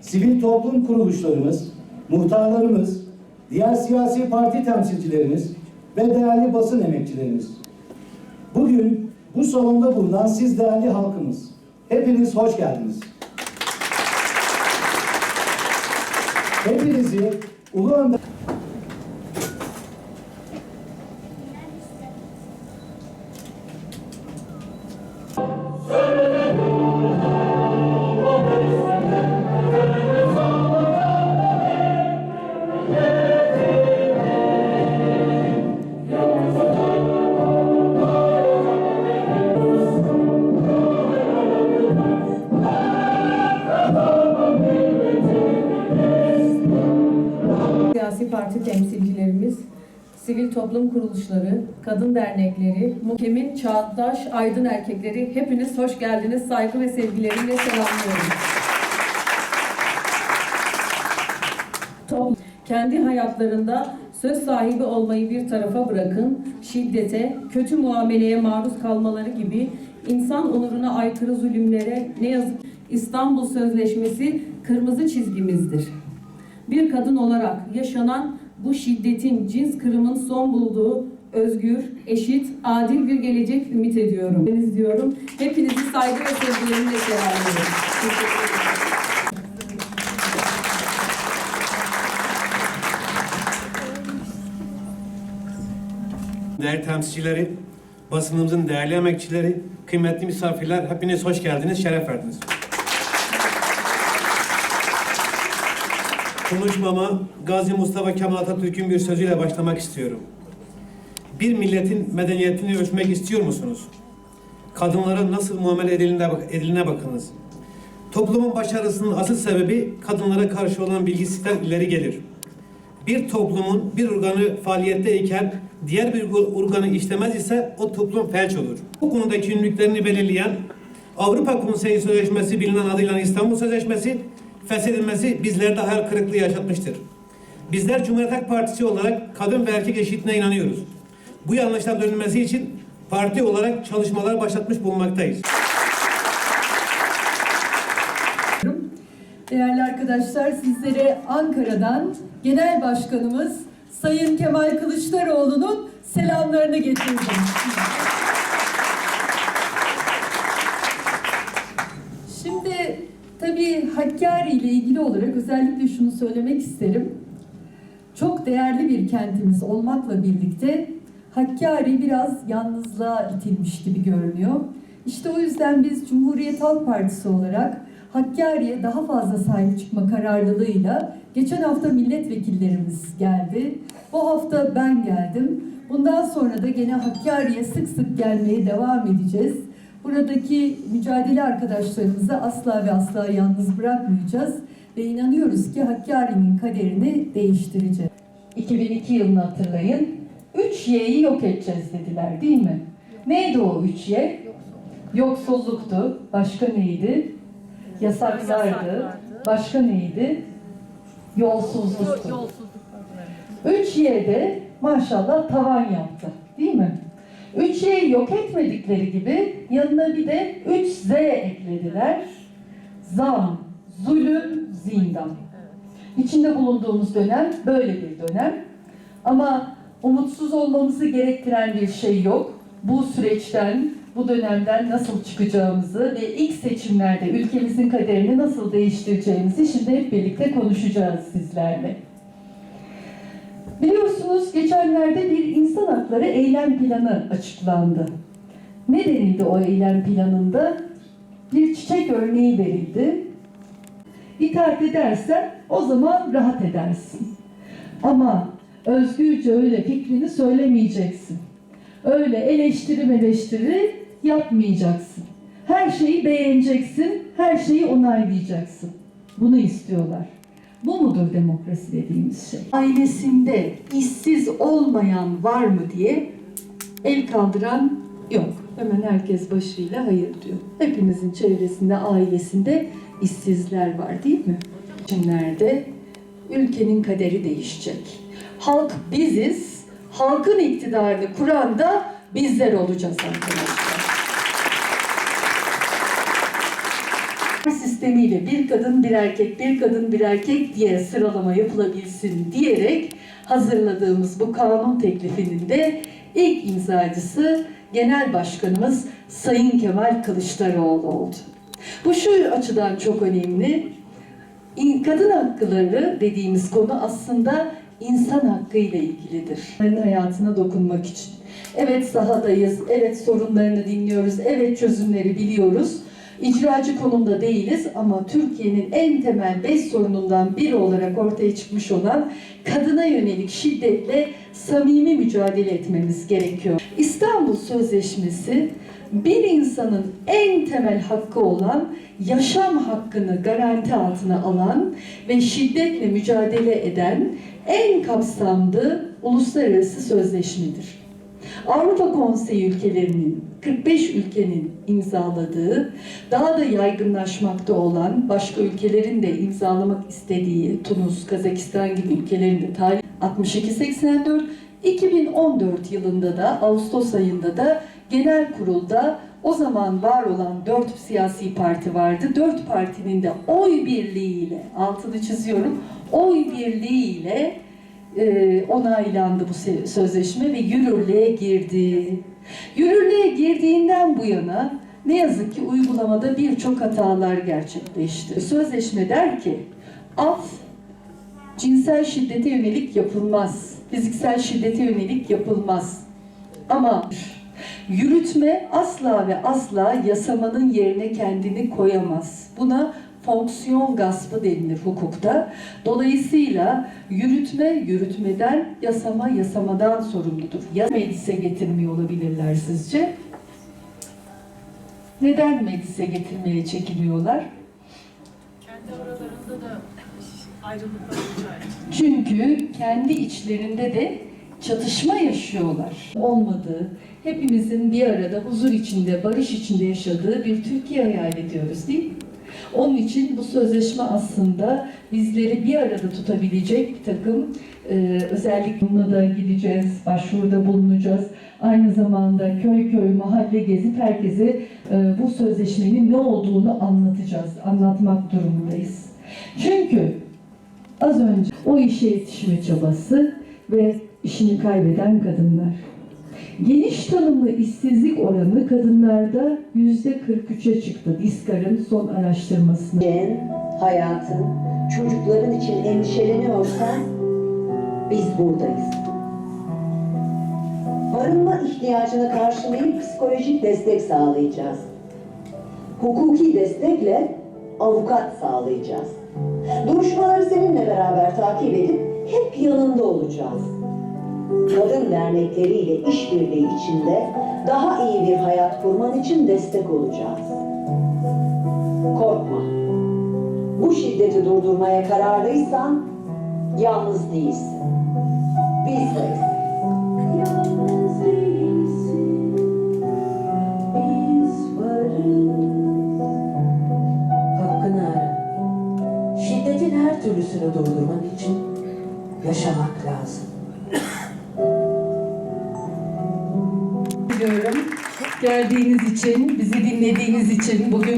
Sivil toplum kuruluşlarımız, muhtarlarımız, diğer siyasi parti temsilcilerimiz ve değerli basın emekçilerimiz. Bugün bu salonda bulunan siz değerli halkımız. Hepiniz hoş geldiniz. Hepinizi Ulu Önder... sivil toplum kuruluşları, kadın dernekleri, muhkemin çağdaş aydın erkekleri hepiniz hoş geldiniz. Saygı ve sevgilerimle selamlıyorum. Toplum, kendi hayatlarında söz sahibi olmayı bir tarafa bırakın, şiddete, kötü muameleye maruz kalmaları gibi insan onuruna aykırı zulümlere ne yazık İstanbul Sözleşmesi kırmızı çizgimizdir. Bir kadın olarak yaşanan bu şiddetin, cins kırımın son bulduğu özgür, eşit, adil bir gelecek ümit ediyorum. Deniz diyorum. Hepinizi saygı ve sevgilerimle selamlıyorum. Değerli temsilcileri, basınımızın değerli emekçileri, kıymetli misafirler, hepiniz hoş geldiniz, şeref verdiniz. Konuşmama Gazi Mustafa Kemal Atatürk'ün bir sözüyle başlamak istiyorum. Bir milletin medeniyetini ölçmek istiyor musunuz? Kadınlara nasıl muamele ediline, ediline bakınız. Toplumun başarısının asıl sebebi kadınlara karşı olan bilgisizlikten ileri gelir. Bir toplumun bir organı faaliyetteyken diğer bir organı işlemez ise o toplum felç olur. Bu konudaki ünlüklerini belirleyen Avrupa Konseyi Sözleşmesi bilinen adıyla İstanbul Sözleşmesi feshedilmesi bizlerde hayal kırıklığı yaşatmıştır. Bizler Cumhuriyet Halk Partisi olarak kadın ve erkek eşitliğine inanıyoruz. Bu yanlışlar dönülmesi için parti olarak çalışmalar başlatmış bulunmaktayız. Değerli arkadaşlar sizlere Ankara'dan Genel Başkanımız Sayın Kemal Kılıçdaroğlu'nun selamlarını getirdim. Şimdi tabii Hakkari ile ilgili olarak özellikle şunu söylemek isterim. Çok değerli bir kentimiz olmakla birlikte Hakkari biraz yalnızlığa itilmiş gibi görünüyor. İşte o yüzden biz Cumhuriyet Halk Partisi olarak Hakkari'ye daha fazla sahip çıkma kararlılığıyla geçen hafta milletvekillerimiz geldi. Bu hafta ben geldim. Bundan sonra da gene Hakkari'ye sık sık gelmeye devam edeceğiz. Buradaki mücadele arkadaşlarımızı asla ve asla yalnız bırakmayacağız ve inanıyoruz ki Hakkari'nin kaderini değiştireceğiz. 2002 yılını hatırlayın. 3Y'yi yok edeceğiz dediler değil mi? Neydi o 3Y? Yoksulluktu. Başka neydi? Yasaklardı. Başka neydi? Yolsuzluktu. 3Y'de maşallah tavan yaptı. Değil mi? 3Y'yi yok etmedikleri gibi yanına bir de 3Z eklediler. Zam, zulüm, zindan. İçinde bulunduğumuz dönem böyle bir dönem. Ama umutsuz olmamızı gerektiren bir şey yok. Bu süreçten, bu dönemden nasıl çıkacağımızı ve ilk seçimlerde ülkemizin kaderini nasıl değiştireceğimizi şimdi hep birlikte konuşacağız sizlerle. Biliyorsunuz geçenlerde bir insan hakları eylem planı açıklandı. Ne denildi o eylem planında? Bir çiçek örneği verildi. İtaat edersen o zaman rahat edersin. Ama özgürce öyle fikrini söylemeyeceksin. Öyle eleştiri eleştiri yapmayacaksın. Her şeyi beğeneceksin, her şeyi onaylayacaksın. Bunu istiyorlar. Bu mudur demokrasi dediğimiz şey? Ailesinde işsiz olmayan var mı diye el kaldıran yok. Hemen herkes başıyla hayır diyor. Hepimizin çevresinde, ailesinde işsizler var değil mi? Günlerde ülkenin kaderi değişecek. Halk biziz, halkın iktidarını kuran da bizler olacağız arkadaşlar. Sistemiyle bir kadın bir erkek bir kadın bir erkek diye sıralama yapılabilsin diyerek hazırladığımız bu kanun teklifinin de ilk imzacısı Genel Başkanımız Sayın Kemal Kılıçdaroğlu oldu. Bu şu açıdan çok önemli. Kadın hakları dediğimiz konu aslında insan hakkı ile ilgilidir. Onların hayatına dokunmak için. Evet sahadayız, evet sorunlarını dinliyoruz, evet çözümleri biliyoruz. İcracı konumda değiliz ama Türkiye'nin en temel beş sorunundan biri olarak ortaya çıkmış olan kadına yönelik şiddetle samimi mücadele etmemiz gerekiyor. İstanbul Sözleşmesi bir insanın en temel hakkı olan yaşam hakkını garanti altına alan ve şiddetle mücadele eden en kapsamlı uluslararası sözleşmedir. Avrupa Konseyi ülkelerinin 45 ülkenin imzaladığı, daha da yaygınlaşmakta olan başka ülkelerin de imzalamak istediği Tunus, Kazakistan gibi ülkelerin de tarih 6284 2014 yılında da Ağustos ayında da genel kurulda o zaman var olan dört siyasi parti vardı. Dört partinin de oy birliğiyle, altını çiziyorum, oy birliğiyle e, onaylandı bu sözleşme ve yürürlüğe girdi. Yürürlüğe girdiğinden bu yana ne yazık ki uygulamada birçok hatalar gerçekleşti. Sözleşme der ki af cinsel şiddete yönelik yapılmaz. Fiziksel şiddete yönelik yapılmaz. Ama yürütme asla ve asla yasamanın yerine kendini koyamaz. Buna fonksiyon gaspı denilir hukukta. Dolayısıyla yürütme yürütmeden, yasama yasamadan sorumludur. Ya meclise getirmiyor olabilirler sizce? Neden meclise getirmeye çekiniyorlar? Kendi aralarında da ayrılıklar. Çünkü kendi içlerinde de çatışma yaşıyorlar. Olmadığı, hepimizin bir arada huzur içinde, barış içinde yaşadığı bir Türkiye hayal ediyoruz değil mi? Onun için bu sözleşme aslında bizleri bir arada tutabilecek bir takım e, özellikle bununla da gideceğiz, başvuruda bulunacağız. Aynı zamanda köy köy mahalle gezip herkese e, bu sözleşmenin ne olduğunu anlatacağız, anlatmak durumundayız. Çünkü Az önce o işe yetişme çabası ve işini kaybeden kadınlar. Geniş tanımlı işsizlik oranı kadınlarda yüzde 43'e çıktı. Diskar'ın son araştırmasına. Geleceğin, hayatın, çocukların için endişeleniyorsan biz buradayız. Barınma ihtiyacını karşılayıp psikolojik destek sağlayacağız. Hukuki destekle avukat sağlayacağız. Duruşmaları seninle beraber takip edip hep yanında olacağız. Kadın dernekleriyle işbirliği içinde daha iyi bir hayat kurman için destek olacağız. Korkma. Bu şiddeti durdurmaya kararlıysan yalnız değilsin. Biz varız. Yalnız. Şiddetin her türlüsünü durdurman için yaşamak lazım. Geldiğiniz için, bizi dinlediğiniz için, bugün